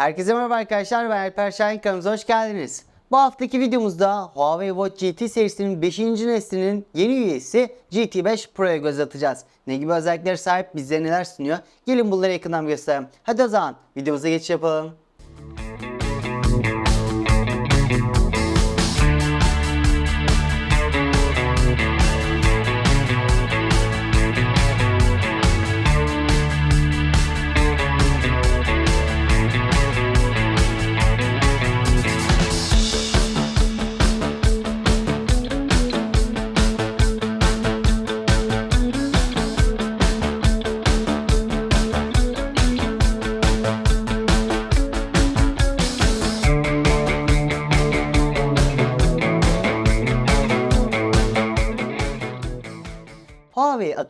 Herkese merhaba arkadaşlar ben Alper Şahin kanalımıza hoş geldiniz. Bu haftaki videomuzda Huawei Watch GT serisinin 5. neslinin yeni üyesi GT5 Pro'ya göz atacağız. Ne gibi özellikleri sahip bize neler sunuyor? Gelin bunları yakından gösterelim. Hadi o zaman videomuza geçiş yapalım.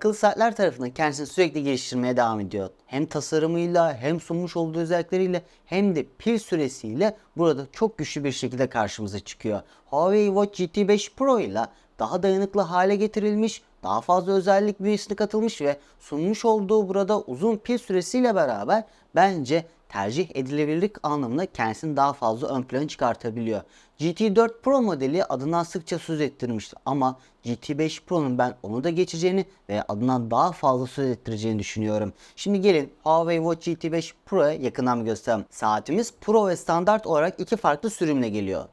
Akıllı saatler tarafından kendisini sürekli geliştirmeye devam ediyor. Hem tasarımıyla hem sunmuş olduğu özellikleriyle hem de pil süresiyle burada çok güçlü bir şekilde karşımıza çıkıyor. Huawei Watch GT5 Pro ile daha dayanıklı hale getirilmiş, daha fazla özellik bünyesine katılmış ve sunmuş olduğu burada uzun pil süresiyle beraber bence tercih edilebilirlik anlamında kendisini daha fazla ön plana çıkartabiliyor. GT4 Pro modeli adından sıkça söz ettirmişti ama GT5 Pro'nun ben onu da geçeceğini ve adından daha fazla söz ettireceğini düşünüyorum. Şimdi gelin Huawei Watch GT5 Pro'ya yakından bir gösterelim. Saatimiz Pro ve standart olarak iki farklı sürümle geliyor.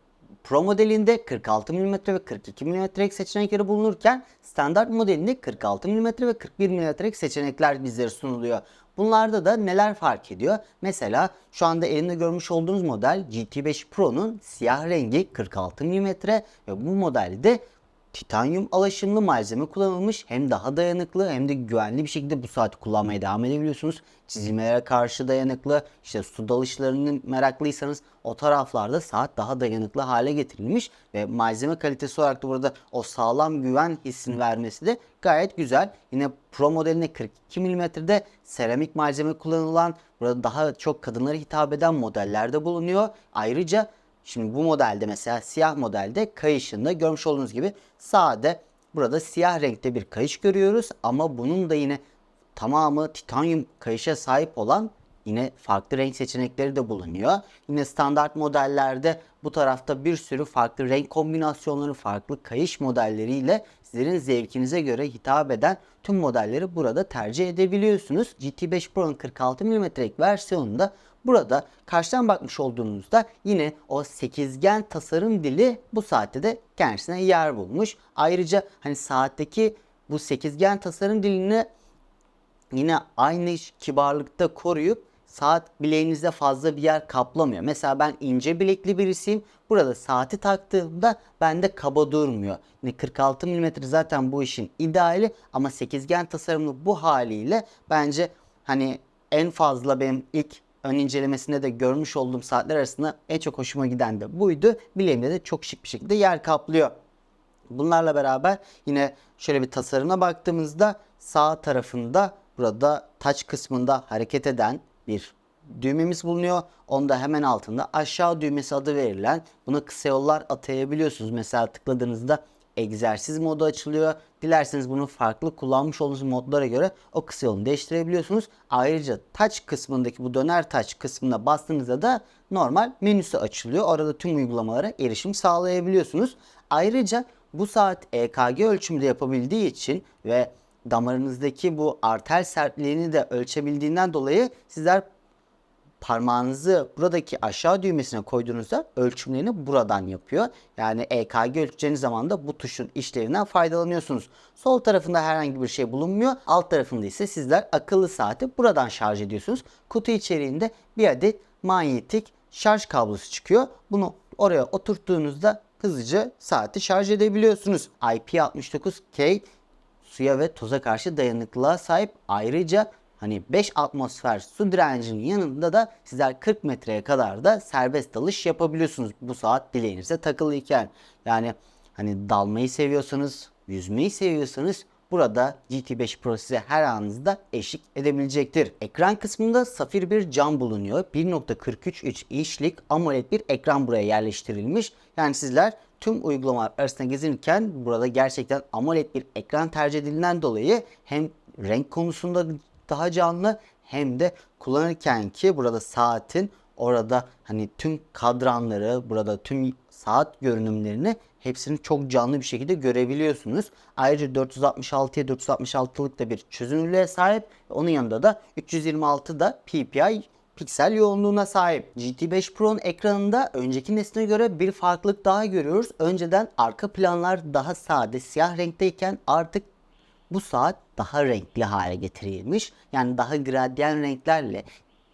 Pro modelinde 46 mm ve 42 mm'lik seçenekleri bulunurken standart modelinde 46 mm ve 41 mm'lik seçenekler bizlere sunuluyor. Bunlarda da neler fark ediyor? Mesela şu anda elimde görmüş olduğunuz model GT5 Pro'nun siyah rengi 46 mm ve bu modelde titanyum alaşımlı malzeme kullanılmış. Hem daha dayanıklı hem de güvenli bir şekilde bu saati kullanmaya devam edebiliyorsunuz. Çizilmelere karşı dayanıklı, işte su dalışlarının meraklıysanız o taraflarda saat daha dayanıklı hale getirilmiş ve malzeme kalitesi olarak da burada o sağlam güven hissini vermesi de gayet güzel. Yine Pro modeline 42 mm'de seramik malzeme kullanılan burada daha çok kadınlara hitap eden modellerde bulunuyor. Ayrıca Şimdi bu modelde mesela siyah modelde kayışında görmüş olduğunuz gibi sade burada siyah renkte bir kayış görüyoruz ama bunun da yine tamamı titanyum kayışa sahip olan yine farklı renk seçenekleri de bulunuyor. Yine standart modellerde bu tarafta bir sürü farklı renk kombinasyonları, farklı kayış modelleriyle sizlerin zevkinize göre hitap eden tüm modelleri burada tercih edebiliyorsunuz. GT5 Pro'nun 46 mm'lik versiyonunda Burada karşıdan bakmış olduğunuzda yine o sekizgen tasarım dili bu saatte de kendisine yer bulmuş. Ayrıca hani saatteki bu sekizgen tasarım dilini yine aynı kibarlıkta koruyup saat bileğinizde fazla bir yer kaplamıyor. Mesela ben ince bilekli birisiyim. Burada saati taktığımda bende kaba durmuyor. Yine 46 mm zaten bu işin ideali ama sekizgen tasarımlı bu haliyle bence hani en fazla benim ilk ön incelemesinde de görmüş olduğum saatler arasında en çok hoşuma giden de buydu. Bileğimde de çok şık bir şekilde yer kaplıyor. Bunlarla beraber yine şöyle bir tasarıma baktığımızda sağ tarafında burada touch kısmında hareket eden bir düğmemiz bulunuyor. Onda hemen altında aşağı düğmesi adı verilen buna kısa yollar atayabiliyorsunuz. Mesela tıkladığınızda egzersiz modu açılıyor. Dilerseniz bunu farklı kullanmış olduğunuz modlara göre o kısa yolunu değiştirebiliyorsunuz. Ayrıca touch kısmındaki bu döner touch kısmına bastığınızda da normal menüsü açılıyor. Orada tüm uygulamalara erişim sağlayabiliyorsunuz. Ayrıca bu saat EKG ölçümü de yapabildiği için ve damarınızdaki bu arter sertliğini de ölçebildiğinden dolayı sizler parmağınızı buradaki aşağı düğmesine koyduğunuzda ölçümlerini buradan yapıyor. Yani EKG ölçeceğiniz zaman da bu tuşun işlevinden faydalanıyorsunuz. Sol tarafında herhangi bir şey bulunmuyor. Alt tarafında ise sizler akıllı saati buradan şarj ediyorsunuz. Kutu içeriğinde bir adet manyetik şarj kablosu çıkıyor. Bunu oraya oturttuğunuzda hızlıca saati şarj edebiliyorsunuz. IP69K suya ve toza karşı dayanıklılığa sahip. Ayrıca hani 5 atmosfer su direncinin yanında da sizler 40 metreye kadar da serbest dalış yapabiliyorsunuz bu saat bileğinize takılıyken. Yani hani dalmayı seviyorsanız, yüzmeyi seviyorsanız Burada GT5 Pro size her anınızda eşlik edebilecektir. Ekran kısmında safir bir cam bulunuyor. 1.43 inçlik AMOLED bir ekran buraya yerleştirilmiş. Yani sizler tüm uygulamalar arasında gezinirken burada gerçekten AMOLED bir ekran tercih edildiğinden dolayı hem renk konusunda daha canlı hem de kullanırken ki burada saatin orada hani tüm kadranları, burada tüm saat görünümlerini hepsini çok canlı bir şekilde görebiliyorsunuz. Ayrıca 466'ya 466'lık da bir çözünürlüğe sahip. Onun yanında da 326 da PPI piksel yoğunluğuna sahip. GT5 Pro'nun ekranında önceki nesline göre bir farklılık daha görüyoruz. Önceden arka planlar daha sade siyah renkteyken artık bu saat daha renkli hale getirilmiş. Yani daha gradyen renklerle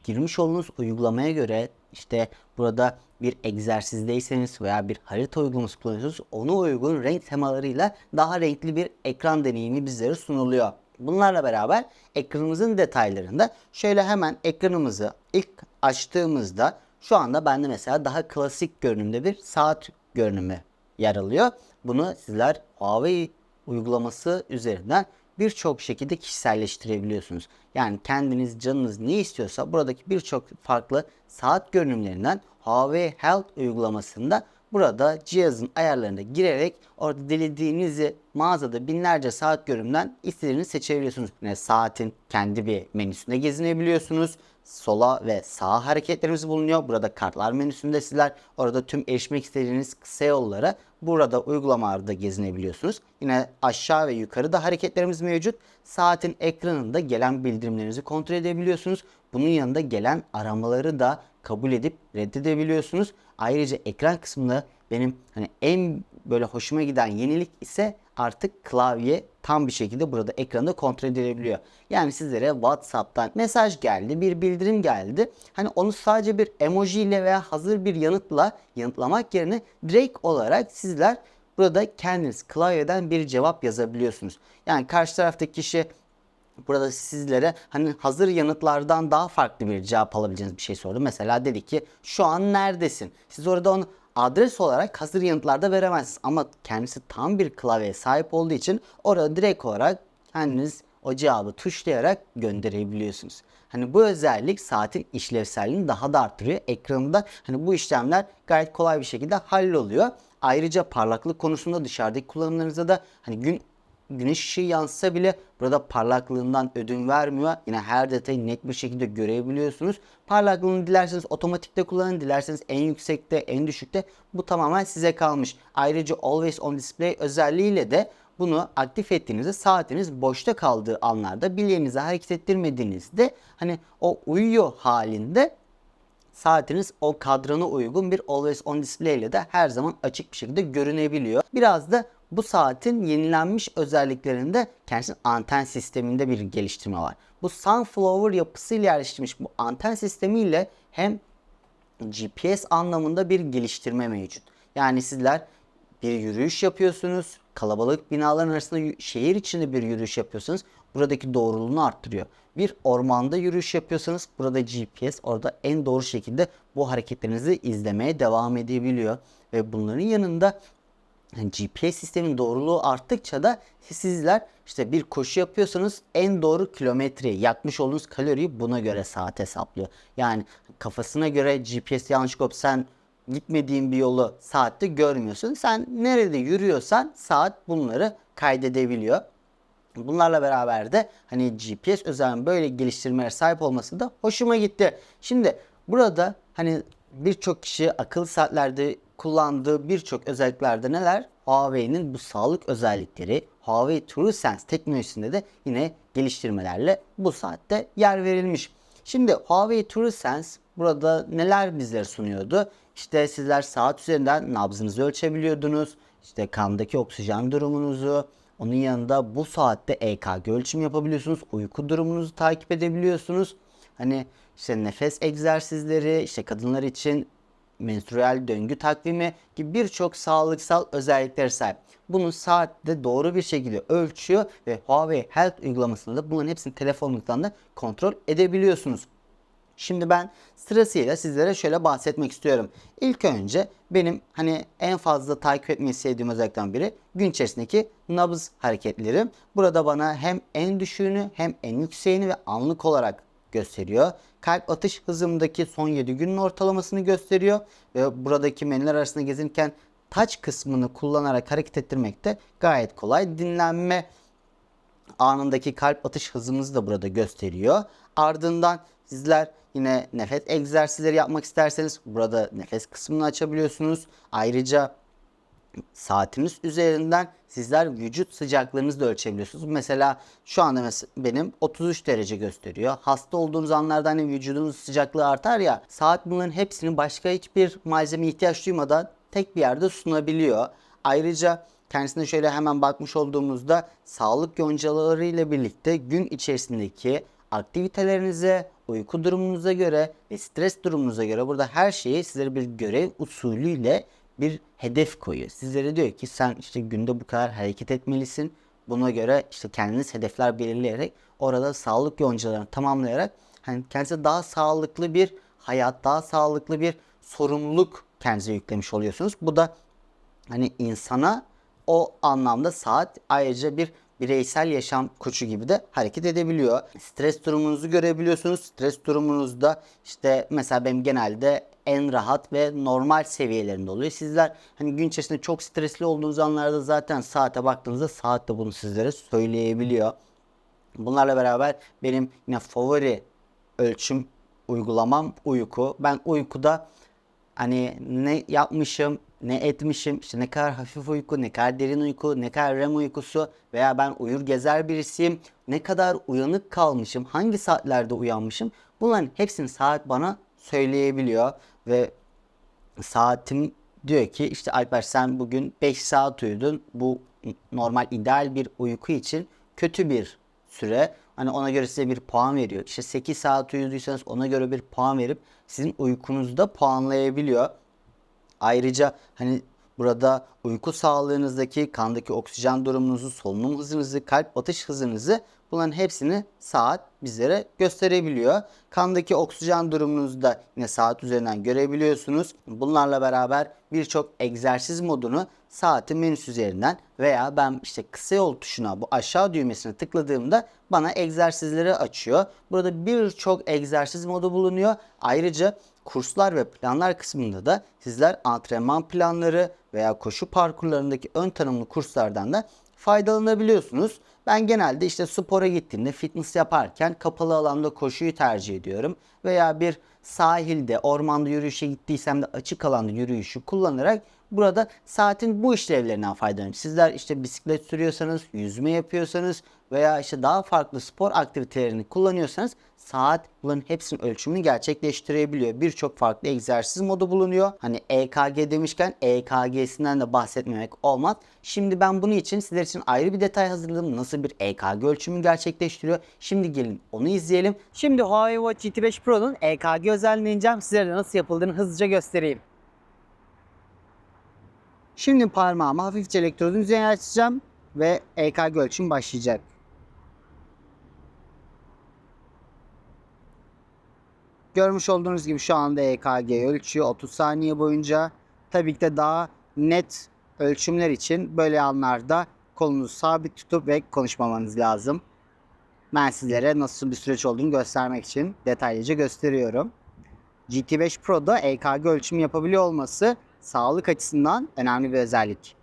girmiş olduğunuz uygulamaya göre işte burada bir egzersizdeyseniz veya bir harita uygulaması kullanıyorsunuz ona uygun renk temalarıyla daha renkli bir ekran deneyimi bizlere sunuluyor. Bunlarla beraber ekranımızın detaylarında şöyle hemen ekranımızı ilk açtığımızda şu anda bende mesela daha klasik görünümde bir saat görünümü yer alıyor. Bunu sizler Huawei uygulaması üzerinden birçok şekilde kişiselleştirebiliyorsunuz. Yani kendiniz canınız ne istiyorsa buradaki birçok farklı saat görünümlerinden Huawei Health uygulamasında burada cihazın ayarlarına girerek orada dilediğinizi mağazada binlerce saat görünümden istediğinizi seçebiliyorsunuz. Yine saatin kendi bir menüsünde gezinebiliyorsunuz. Sola ve sağa hareketlerimiz bulunuyor. Burada kartlar menüsünde sizler orada tüm erişmek istediğiniz kısa yollara burada uygulamalarda gezinebiliyorsunuz. Yine aşağı ve yukarıda hareketlerimiz mevcut. Saatin ekranında gelen bildirimlerinizi kontrol edebiliyorsunuz. Bunun yanında gelen aramaları da kabul edip reddedebiliyorsunuz. Ayrıca ekran kısmında benim hani en böyle hoşuma giden yenilik ise artık klavye tam bir şekilde burada ekranda kontrol edilebiliyor. Yani sizlere WhatsApp'tan mesaj geldi, bir bildirim geldi. Hani onu sadece bir emoji ile veya hazır bir yanıtla yanıtlamak yerine direkt olarak sizler burada kendiniz klavyeden bir cevap yazabiliyorsunuz. Yani karşı taraftaki kişi Burada sizlere hani hazır yanıtlardan daha farklı bir cevap alabileceğiniz bir şey sordu. Mesela dedi ki şu an neredesin? Siz orada onu adres olarak hazır yanıtlarda veremezsiniz. Ama kendisi tam bir klavyeye sahip olduğu için orada direkt olarak kendiniz o cevabı tuşlayarak gönderebiliyorsunuz. Hani bu özellik saatin işlevselliğini daha da arttırıyor. Ekranında hani bu işlemler gayet kolay bir şekilde halloluyor. Ayrıca parlaklık konusunda dışarıdaki kullanımlarınızda da hani gün güneş ışığı yansısa bile burada parlaklığından ödün vermiyor. Yine her detayı net bir şekilde görebiliyorsunuz. Parlaklığını dilerseniz otomatikte kullanın, dilerseniz en yüksekte, en düşükte bu tamamen size kalmış. Ayrıca Always On Display özelliğiyle de bunu aktif ettiğinizde saatiniz boşta kaldığı anlarda bileğinizi hareket ettirmediğinizde hani o uyuyor halinde saatiniz o kadrana uygun bir Always On Display ile de her zaman açık bir şekilde görünebiliyor. Biraz da bu saatin yenilenmiş özelliklerinde kendisinin anten sisteminde bir geliştirme var. Bu Sunflower yapısıyla yerleştirilmiş bu anten sistemiyle hem GPS anlamında bir geliştirme mevcut. Yani sizler bir yürüyüş yapıyorsunuz. Kalabalık binaların arasında şehir içinde bir yürüyüş yapıyorsanız buradaki doğruluğunu arttırıyor. Bir ormanda yürüyüş yapıyorsanız burada GPS orada en doğru şekilde bu hareketlerinizi izlemeye devam edebiliyor. Ve bunların yanında GPS sistemin doğruluğu arttıkça da sizler işte bir koşu yapıyorsanız en doğru kilometreyi, yakmış olduğunuz kaloriyi buna göre saat hesaplıyor. Yani kafasına göre GPS yanlış kop sen gitmediğin bir yolu saatte görmüyorsun. Sen nerede yürüyorsan saat bunları kaydedebiliyor. Bunlarla beraber de hani GPS özelliğinin böyle geliştirmelere sahip olması da hoşuma gitti. Şimdi burada hani birçok kişi akıl saatlerde kullandığı birçok özelliklerde neler? Huawei'nin bu sağlık özellikleri Huawei TrueSense teknolojisinde de yine geliştirmelerle bu saatte yer verilmiş. Şimdi Huawei TrueSense burada neler bizlere sunuyordu? İşte sizler saat üzerinden nabzınızı ölçebiliyordunuz. İşte kandaki oksijen durumunuzu, onun yanında bu saatte EKG ölçüm yapabiliyorsunuz. Uyku durumunuzu takip edebiliyorsunuz. Hani işte nefes egzersizleri, işte kadınlar için menstrual döngü takvimi gibi birçok sağlıksal özellikler sahip. Bunu saatte doğru bir şekilde ölçüyor ve Huawei Health uygulamasında da bunların hepsini telefonluktan da kontrol edebiliyorsunuz. Şimdi ben sırasıyla sizlere şöyle bahsetmek istiyorum. İlk önce benim hani en fazla takip etmeyi sevdiğim özellikten biri gün içerisindeki nabız hareketleri. Burada bana hem en düşüğünü hem en yükseğini ve anlık olarak gösteriyor. Kalp atış hızımdaki son 7 günün ortalamasını gösteriyor ve buradaki menüler arasında gezinirken touch kısmını kullanarak hareket ettirmek de gayet kolay. Dinlenme anındaki kalp atış hızımızı da burada gösteriyor. Ardından Sizler yine nefes egzersizleri yapmak isterseniz burada nefes kısmını açabiliyorsunuz. Ayrıca saatiniz üzerinden sizler vücut sıcaklığınızı da ölçebiliyorsunuz. Mesela şu anda mes- benim 33 derece gösteriyor. Hasta olduğunuz anlarda hani vücudunuz sıcaklığı artar ya saat bunların hepsini başka hiçbir malzeme ihtiyaç duymadan tek bir yerde sunabiliyor. Ayrıca kendisine şöyle hemen bakmış olduğumuzda sağlık yoncaları ile birlikte gün içerisindeki aktivitelerinize, uyku durumunuza göre ve stres durumunuza göre burada her şeyi sizlere bir görev usulüyle bir hedef koyuyor. Sizlere diyor ki sen işte günde bu kadar hareket etmelisin. Buna göre işte kendiniz hedefler belirleyerek orada sağlık yoncalarını tamamlayarak hani kendinize daha sağlıklı bir hayat, daha sağlıklı bir sorumluluk kendinize yüklemiş oluyorsunuz. Bu da hani insana o anlamda saat ayrıca bir bireysel yaşam koçu gibi de hareket edebiliyor. Stres durumunuzu görebiliyorsunuz. Stres durumunuzda işte mesela benim genelde en rahat ve normal seviyelerinde oluyor. Sizler hani gün içerisinde çok stresli olduğunuz anlarda zaten saate baktığınızda saat de bunu sizlere söyleyebiliyor. Bunlarla beraber benim yine favori ölçüm uygulamam uyku. Ben uykuda hani ne yapmışım, ne etmişim, işte ne kadar hafif uyku, ne kadar derin uyku, ne kadar REM uykusu veya ben uyur gezer birisiyim, ne kadar uyanık kalmışım, hangi saatlerde uyanmışım bunların hepsini saat bana söyleyebiliyor ve saatim diyor ki işte Alper sen bugün 5 saat uyudun. Bu normal ideal bir uyku için kötü bir süre. Hani ona göre size bir puan veriyor. İşte 8 saat uyuduysanız ona göre bir puan verip sizin uykunuzu da puanlayabiliyor. Ayrıca hani burada uyku sağlığınızdaki kandaki oksijen durumunuzu, solunum hızınızı, kalp atış hızınızı bunların hepsini saat bizlere gösterebiliyor. Kandaki oksijen durumunuzu da yine saat üzerinden görebiliyorsunuz. Bunlarla beraber birçok egzersiz modunu saatin menüsü üzerinden veya ben işte kısa yol tuşuna bu aşağı düğmesine tıkladığımda bana egzersizleri açıyor. Burada birçok egzersiz modu bulunuyor. Ayrıca kurslar ve planlar kısmında da sizler antrenman planları veya koşu parkurlarındaki ön tanımlı kurslardan da faydalanabiliyorsunuz. Ben genelde işte spora gittiğimde fitness yaparken kapalı alanda koşuyu tercih ediyorum. Veya bir sahilde, ormanda yürüyüşe gittiysem de açık alanda yürüyüşü kullanarak burada saatin bu işlevlerinden faydalanıyorum. Sizler işte bisiklet sürüyorsanız, yüzme yapıyorsanız veya işte daha farklı spor aktivitelerini kullanıyorsanız saat bunların hepsinin ölçümünü gerçekleştirebiliyor. Birçok farklı egzersiz modu bulunuyor. Hani EKG demişken EKG'sinden de bahsetmemek olmaz. Şimdi ben bunun için sizler için ayrı bir detay hazırladım. Nasıl bir EKG ölçümü gerçekleştiriyor. Şimdi gelin onu izleyelim. Şimdi Huawei Watch GT5 Pro'nun EKG özelliğini ineceğim. Sizlere de nasıl yapıldığını hızlıca göstereyim. Şimdi parmağımı hafifçe elektrodun üzerine açacağım ve EKG ölçüm başlayacak. Görmüş olduğunuz gibi şu anda EKG ölçüyor 30 saniye boyunca. Tabii ki de daha net ölçümler için böyle anlarda kolunuzu sabit tutup ve konuşmamanız lazım. Ben sizlere nasıl bir süreç olduğunu göstermek için detaylıca gösteriyorum. GT5 Pro'da EKG ölçümü yapabiliyor olması sağlık açısından önemli bir özellik.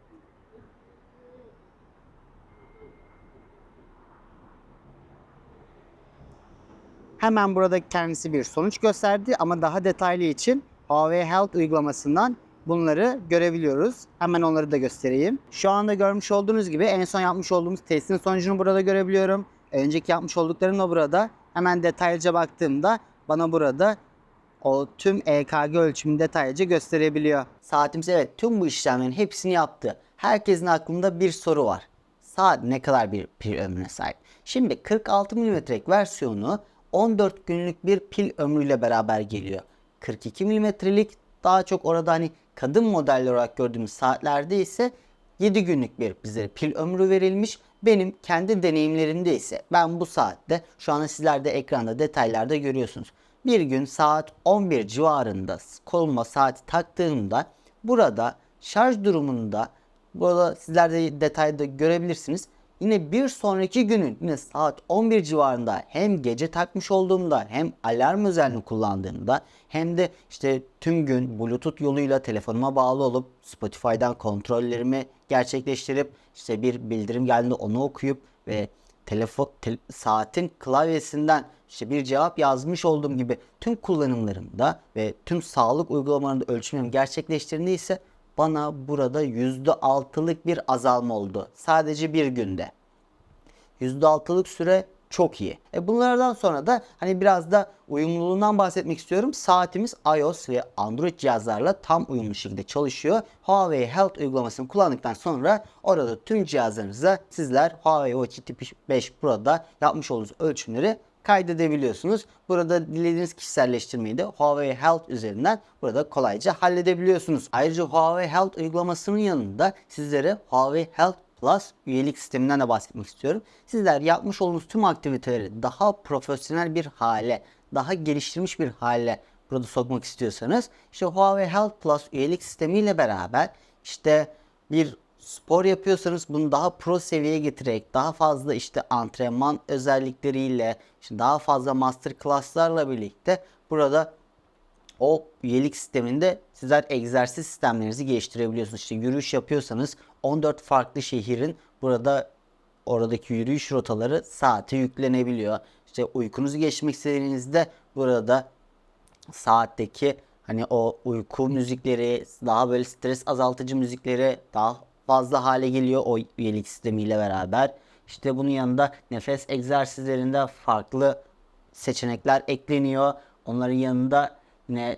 Hemen burada kendisi bir sonuç gösterdi ama daha detaylı için Huawei Health uygulamasından bunları görebiliyoruz. Hemen onları da göstereyim. Şu anda görmüş olduğunuz gibi en son yapmış olduğumuz testin sonucunu burada görebiliyorum. Önceki yapmış olduklarım da burada. Hemen detaylıca baktığımda bana burada o tüm EKG ölçümünü detaylıca gösterebiliyor. Saatimiz evet tüm bu işlemlerin hepsini yaptı. Herkesin aklında bir soru var. Saat ne kadar bir pil ömrüne sahip? Şimdi 46 mm'lik versiyonu 14 günlük bir pil ömrüyle beraber geliyor. 42 mm'lik daha çok orada hani kadın modeller olarak gördüğümüz saatlerde ise 7 günlük bir bize pil ömrü verilmiş. Benim kendi deneyimlerimde ise ben bu saatte şu anda sizler de ekranda detaylarda görüyorsunuz. Bir gün saat 11 civarında koluma saati taktığımda burada şarj durumunda burada sizler de detayda görebilirsiniz. Yine bir sonraki günün yine saat 11 civarında hem gece takmış olduğumda hem alarm özelliğini kullandığımda hem de işte tüm gün bluetooth yoluyla telefonuma bağlı olup Spotify'dan kontrollerimi gerçekleştirip işte bir bildirim geldiğinde onu okuyup ve telefon tel- saatin klavyesinden işte bir cevap yazmış olduğum gibi tüm kullanımlarımda ve tüm sağlık uygulamalarında ölçümlerimi gerçekleştirdiğinde ise bana burada %6'lık bir azalma oldu. Sadece bir günde. %6'lık süre çok iyi. E bunlardan sonra da hani biraz da uyumluluğundan bahsetmek istiyorum. Saatimiz iOS ve Android cihazlarla tam uyumlu şekilde çalışıyor. Huawei Health uygulamasını kullandıktan sonra orada tüm cihazlarınıza sizler Huawei Watch GT 5 Pro'da yapmış olduğunuz ölçümleri kaydedebiliyorsunuz. Burada dilediğiniz kişiselleştirmeyi de Huawei Health üzerinden burada kolayca halledebiliyorsunuz. Ayrıca Huawei Health uygulamasının yanında sizlere Huawei Health Plus üyelik sisteminden de bahsetmek istiyorum. Sizler yapmış olduğunuz tüm aktiviteleri daha profesyonel bir hale, daha geliştirilmiş bir hale burada sokmak istiyorsanız işte Huawei Health Plus üyelik sistemiyle beraber işte bir spor yapıyorsanız bunu daha pro seviyeye getirerek daha fazla işte antrenman özellikleriyle işte daha fazla master class'larla birlikte burada o üyelik sisteminde sizler egzersiz sistemlerinizi geliştirebiliyorsunuz. İşte yürüyüş yapıyorsanız 14 farklı şehrin burada oradaki yürüyüş rotaları saate yüklenebiliyor. İşte uykunuzu geçmek istediğinizde burada saatteki hani o uyku müzikleri, daha böyle stres azaltıcı müzikleri daha fazla hale geliyor o üyelik sistemiyle beraber. İşte bunun yanında nefes egzersizlerinde farklı seçenekler ekleniyor. Onların yanında yine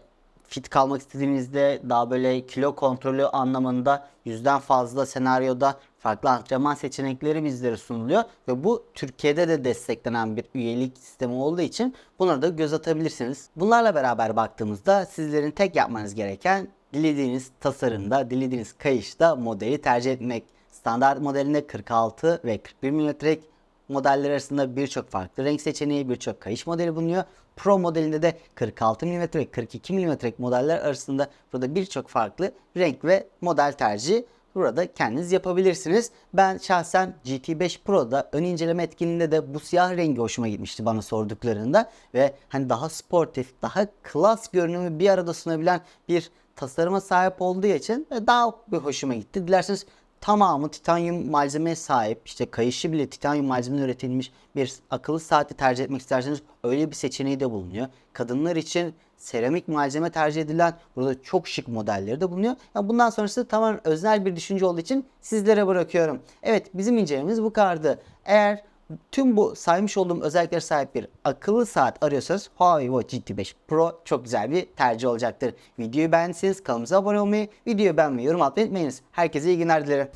fit kalmak istediğinizde daha böyle kilo kontrolü anlamında yüzden fazla senaryoda farklı antrenman seçenekleri bizlere sunuluyor ve bu Türkiye'de de desteklenen bir üyelik sistemi olduğu için bunlara da göz atabilirsiniz. Bunlarla beraber baktığımızda sizlerin tek yapmanız gereken dilediğiniz tasarımda, dilediğiniz kayışta modeli tercih etmek. Standart modelinde 46 ve 41 milimetrelik modeller arasında birçok farklı renk seçeneği, birçok kayış modeli bulunuyor. Pro modelinde de 46 mm ve 42 mm modeller arasında burada birçok farklı renk ve model tercihi burada kendiniz yapabilirsiniz. Ben şahsen GT5 Pro'da ön inceleme etkinliğinde de bu siyah rengi hoşuma gitmişti bana sorduklarında ve hani daha sportif, daha klas görünümü bir arada sunabilen bir tasarıma sahip olduğu için daha bir hoşuma gitti. Dilerseniz tamamı titanyum malzemeye sahip işte kayışı bile titanyum malzemeden üretilmiş bir akıllı saati tercih etmek isterseniz öyle bir seçeneği de bulunuyor. Kadınlar için seramik malzeme tercih edilen burada çok şık modelleri de bulunuyor. Yani bundan sonrası tamamen özel bir düşünce olduğu için sizlere bırakıyorum. Evet bizim incelememiz bu kadardı. Eğer tüm bu saymış olduğum özelliklere sahip bir akıllı saat arıyorsanız Huawei Watch GT5 Pro çok güzel bir tercih olacaktır. Videoyu beğendiyseniz kanalımıza abone olmayı, videoyu beğenmeyi, yorum atmayı unutmayınız. Herkese iyi günler dilerim.